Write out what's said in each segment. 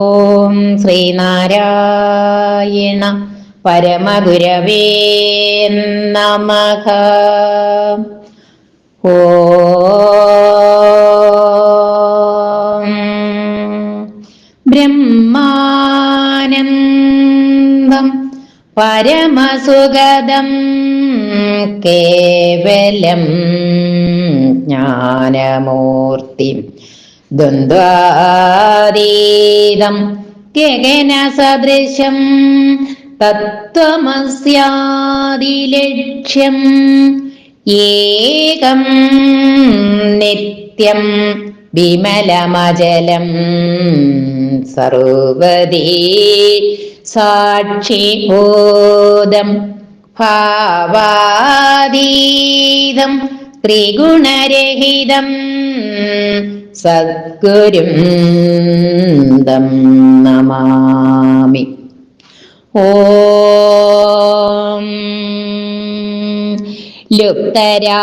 ഓം ശ്രീനാരായണ പരമഗുരവേ നമഃ. ഓം ബ്രഹ്മാനന്ദം പരമസുഗതം കേവലം ജ്ഞാനമൂർത്തി ദ്വന്ദ്വാതീതം ഗഗനസദൃശം തത്വമസ്യാദിലക്ഷ്യം ഏകം നിത്യം വിമലമജലം സർവദീ സാക്ഷിബോധം ഭാവാതീതം ത്രിഗുണരഹിതം സദ്ഗുരും ദം നമാമി. ഓം ലുപ്തരാഗസരണി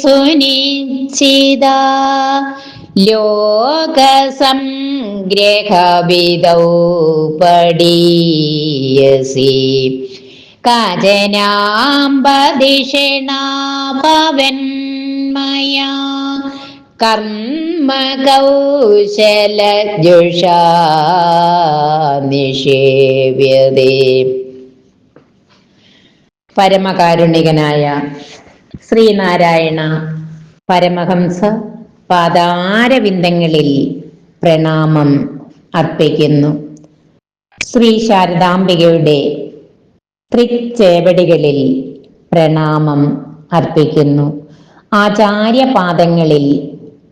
സുനിശ്ചിത ലോകസംഗ്രഹവിദൗ പടീയസി കാജനാംബദിഷണാപവന്മയാ കർമ്മകൗശലജുഷാ നിഷേവ്യതേ. പരമകാരുണികനായ ശ്രീനാരായണ പരമഹംസ പാതാരവിന്ദങ്ങളിൽ പ്രണാമം അർപ്പിക്കുന്നു. ശ്രീ ശാരദാംബികയുടെ തൃച്ചേവടികളിൽ പ്രണാമം അർപ്പിക്കുന്നു. ആചാര്യപാദങ്ങളിൽ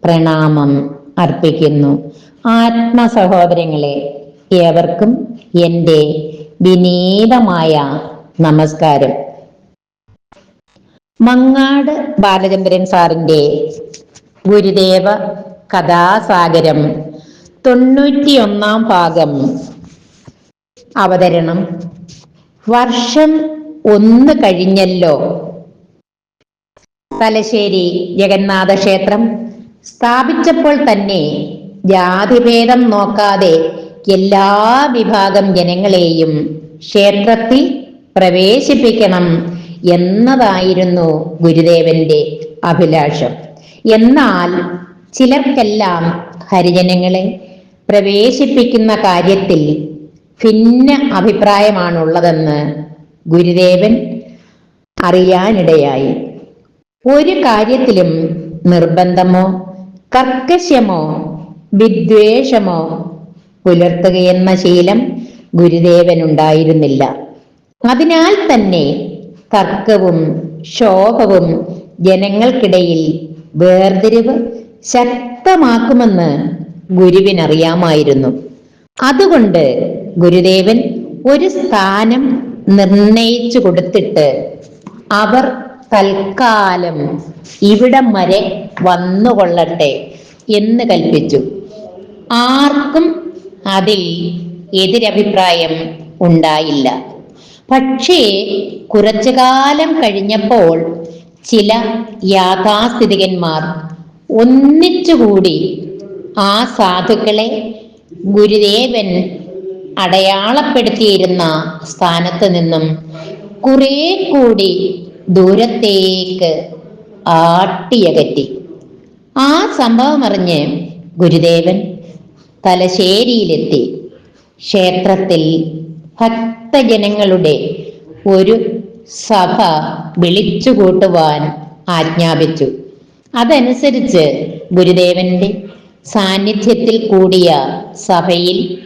പ്രണാമം അർപ്പിക്കുന്നു. ആത്മസഹോദരങ്ങളെ ഏവർക്കും എന്റെ വിനീതമായ നമസ്കാരം. മങ്ങാട് ബാലചന്ദ്രൻ സാറിന്റെ ഗുരുദേവ കഥാസാഗരം തൊണ്ണൂറ്റിയൊന്നാം ഭാഗം അവതരണം. വർഷം ഒന്ന് കഴിഞ്ഞല്ലോ തലശ്ശേരി ജഗന്നാഥ ക്ഷേത്രം സ്ഥാപിച്ചപ്പോൾ തന്നെ ജാതിഭേദം നോക്കാതെ എല്ലാ വിഭാഗം ജനങ്ങളെയും ക്ഷേത്രത്തിൽ പ്രവേശിപ്പിക്കണം എന്നതായിരുന്നു ഗുരുദേവന്റെ അഭിലാഷം. എന്നാൽ ചിലർക്കെല്ലാം ഹരിജനങ്ങളെ പ്രവേശിപ്പിക്കുന്ന കാര്യത്തിൽ ഭിന്ന അഭിപ്രായമാണുള്ളതെന്ന് ഗുരുദേവൻ അറിയാനിടയായി. ഒരു കാര്യത്തിലും നിർബന്ധമോ കർക്കശ്യമോ വിദ്വേഷമോ പുലർത്തുകയെന്ന ശീലം ഗുരുദേവനുണ്ടായിരുന്നില്ല. അതിനാൽ തന്നെ തർക്കവും ശോഭവും ജനങ്ങൾക്കിടയിൽ വേർതിരിവ് ശക്തമാക്കുമെന്ന് ഗുരുവിനറിയാമായിരുന്നു. അതുകൊണ്ട് ഗുരുദേവൻ ഒരു സ്ഥാനം നിർണയിച്ചു കൊടുത്തിട്ട് അവർ തൽക്കാലം ഇവിടം വരെ വന്നുകൊള്ളട്ടെ എന്ന് കൽപ്പിച്ചു. ആർക്കും അതിൽ എതിരഭിപ്രായം ഉണ്ടായില്ല. പക്ഷേ കുറച്ചു കാലം കഴിഞ്ഞപ്പോൾ ചില യാഥാസ്ഥിതികന്മാർ ഒന്നിച്ചുകൂടി ആ സാധുക്കളെ ഗുരുദേവൻ അടയാളപ്പെടുത്തിയിരുന്ന സ്ഥാനത്ത് നിന്നും കുറെ കൂടി ദൂരത്തേക്ക് ആട്ടിയകറ്റി ആ സംഭവം അറിഞ്ഞ് ഗുരുദേവൻ തലശ്ശേരിയിലെത്തി. ക്ഷേത്രത്തിൽ ഭക്തജനങ്ങളുടെ ഒരു സഭ വിളിച്ചുകൂട്ടുവാൻ ആജ്ഞാപിച്ചു. അതനുസരിച്ച് ഗുരുദേവന്റെ സാന്നിധ്യത്തിൽ കൂടിയ സഭയിൽ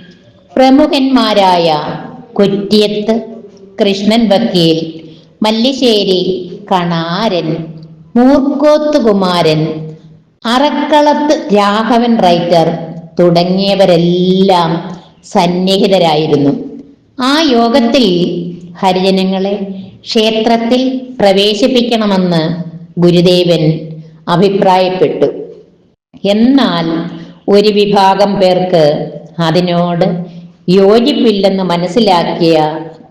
പ്രമുഖന്മാരായ കൊറ്റിയത്ത് കൃഷ്ണൻ വക്കീൽ മല്ലിശ്ശേരി കണാരൻ മൂർക്കോത്ത് കുമാരൻ അറക്കളത്ത് രാഘവൻ റൈറ്റർ തുടങ്ങിയവരെല്ലാം സന്നിഹിതരായിരുന്നു. ആ യോഗത്തിൽ ഹരിജനങ്ങളെ ക്ഷേത്രത്തിൽ പ്രവേശിപ്പിക്കണമെന്ന് ഗുരുദേവൻ അഭിപ്രായപ്പെട്ടു. എന്നാൽ ഒരു വിഭാഗം പേർക്ക് അതിനോട് യോജിപ്പില്ലെന്ന് മനസ്സിലാക്കിയ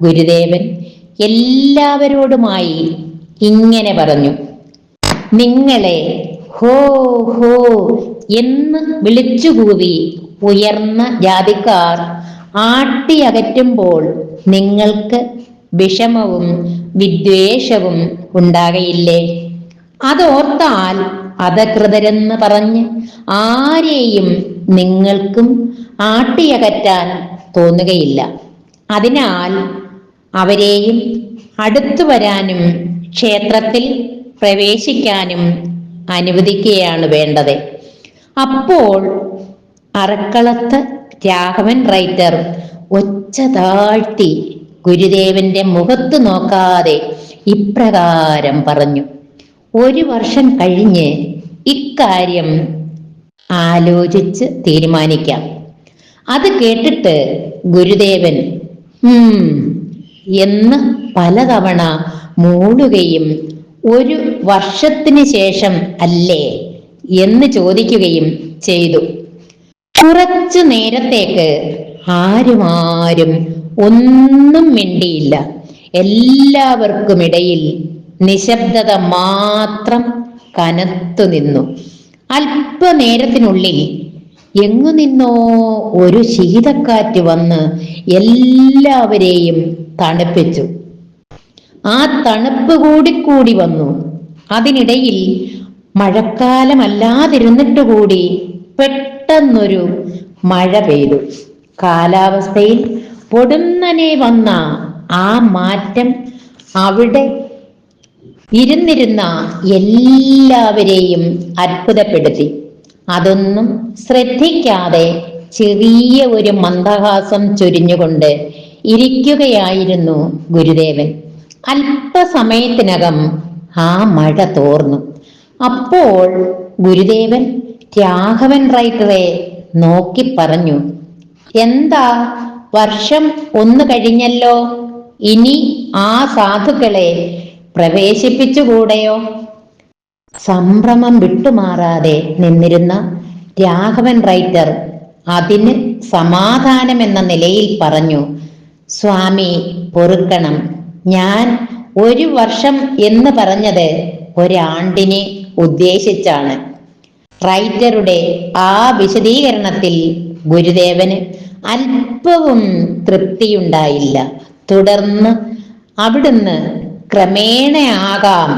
ഗുരുദേവൻ എല്ലാവരോടുമായി ഇങ്ങനെ പറഞ്ഞു. നിങ്ങളെ ഹോ ഹോ എന്ന് വിളിച്ചുകൂവി ഉയർന്ന ജാതിക്കാർ ആട്ടിയകറ്റുമ്പോൾ നിങ്ങൾക്ക് വിഷമവും വിദ്വേഷവും ഉണ്ടാകയില്ലേ? അതോർത്താൽ അധകൃതരെന്ന് പറഞ്ഞ് ആരെയും നിങ്ങൾക്കും ആട്ടിയകറ്റാൻ തോന്നുകയില്ല. അതിനാൽ അവരെയും അടുത്തു വരാനും ക്ഷേത്രത്തിൽ പ്രവേശിക്കാനും അനുവദിക്കുകയാണ് വേണ്ടത്. അപ്പോൾ അറക്കളത്ത് രാഘവൻ റൈറ്റർ ഒച്ച താഴ്ത്തി ഗുരുദേവന്റെ മുഖത്ത് നോക്കാതെ ഇപ്രകാരം പറഞ്ഞു ഒരു വർഷം കഴിഞ്ഞ് ഇക്കാര്യം ആലോചിച്ച് തീരുമാനിക്കാം അത് കേട്ടിട്ട് ഗുരുദേവൻ ഉം എന്ന് പലതവണ മൂടുകയും ഒരു വർഷത്തിന് ശേഷം അല്ലേ എന്ന് ചോദിക്കുകയും ചെയ്തു. കുറച്ചു നേരത്തേക്ക് ആരും ഒന്നും മിണ്ടിയില്ല. എല്ലാവർക്കുമിടയിൽ നിശബ്ദത മാത്രം കനത്തു നിന്നു. അല്പനേരത്തിനുള്ളിൽ എങ്ങു നിന്നോ ഒരു ശീതക്കാറ്റ് വന്ന് എല്ലാവരെയും തണുപ്പിച്ചു. ആ തണുപ്പ് കൂടി കൂടി വന്നു. അതിനിടയിൽ മഴക്കാലമല്ലാതിരുന്നിട്ട് കൂടി പെട്ടെന്നൊരു മഴ പെയ്തു. കാലാവസ്ഥയിൽ പൊടുന്നനെ വന്ന ആ മാറ്റം അവിടെ ഇരുന്നിരുന്ന എല്ലാവരെയും അത്ഭുതപ്പെടുത്തി. അതൊന്നും ശ്രദ്ധിക്കാതെ ചെറിയ ഒരു മന്ദഹാസം ചൊരിഞ്ഞുകൊണ്ട് ഇരിക്കുകയായിരുന്നു ഗുരുദേവൻ. അല്പസമയത്തിനകം ആ മഴ തോർന്നു. അപ്പോൾ ഗുരുദേവൻ രാഘവൻ റൈറ്ററെ നോക്കി പറഞ്ഞു എന്താ വർഷം ഒന്ന് കഴിഞ്ഞല്ലോ? ഇനി ആ സാധുക്കളെ പ്രവേശിപ്പിച്ചുകൂടെയോ? സംഭ്രമം വിട്ടുമാറാതെ നിന്നിരുന്ന രാഘവൻ റൈറ്റർ അതിന് സമാധാനമെന്ന നിലയിൽ പറഞ്ഞു സ്വാമി പൊറുക്കണം. ഞാൻ ഒരു വർഷം എന്ന് പറഞ്ഞത് ഒരാണ്ടിനെ ഉദ്ദേശിച്ചാണ്. റൈറ്ററുടെ ആ വിശദീകരണത്തിൽ ഗുരുദേവന് അല്പവും തൃപ്തിയുണ്ടായില്ല. തുടർന്ന് അവിടുന്ന് ക്രമേണയാകാം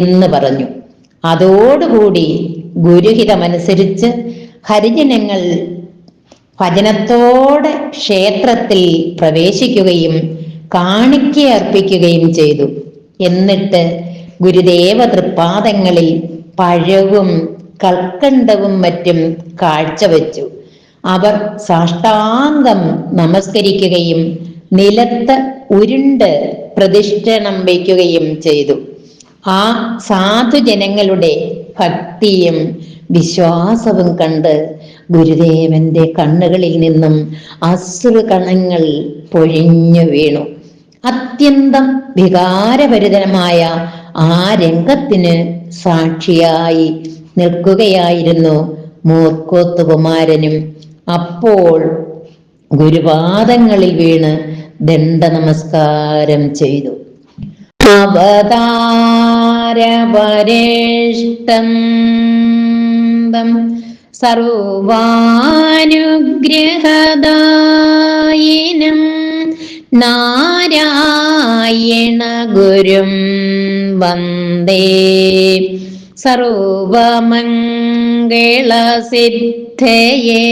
എന്ന് പറഞ്ഞു. അതോടുകൂടി ഗുരുഹിതമനുസരിച്ച് ഹരിജനങ്ങൾ ഭജനത്തോടെ ക്ഷേത്രത്തിൽ പ്രവേശിക്കുകയും കാണിക്കയർപ്പിക്കുകയും ചെയ്തു. എന്നിട്ട് ഗുരുദേവ തൃപ്പാദങ്ങളിൽ പഴവും കൽക്കണ്ടവും മറ്റും കാഴ്ചവെച്ചു. അവർ സാഷ്ടാംഗം നമസ്കരിക്കുകയും നിലത്ത് ഉരുണ്ട് പ്രതിഷ്ഠണം വയ്ക്കുകയും ചെയ്തു. ആ സാധുജനങ്ങളുടെ ഭക്തിയും വിശ്വാസവും കണ്ട് ഗുരുദേവന്റെ കണ്ണുകളിൽ നിന്നും അസുര കണങ്ങൾ പൊഴിഞ്ഞു വീണു. അത്യന്തം വികാരഭരിതനമായ ആ രംഗത്തിന് സാക്ഷിയായി നിൽക്കുകയായിരുന്നു മൂർക്കോത്തുകുമാരനും. അപ്പോൾ ഗുരുപാദങ്ങളിൽ വീണ് ദണ്ഡ നമസ്കാരം ചെയ്തു. അവതാരപരിഷ്ടം സർവാനുഗ്രഹദായിനം നാരായണ ഗുരും വന്ദേ. സർവമംഗളസിദ്ധയേ.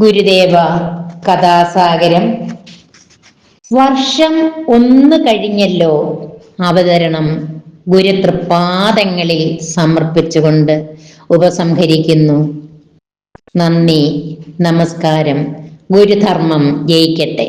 ഗുരുദേവ കഥാസാഗരം വർഷം ഒന്ന് കഴിഞ്ഞല്ലോ അവതരണം ഗുരുതൃപാദങ്ങളിൽ സമർപ്പിച്ചുകൊണ്ട് ഉപസംഹരിക്കുന്നു. നന്ദി നമസ്കാരം. ഗുരുധർമ്മം ജയിക്കട്ടെ.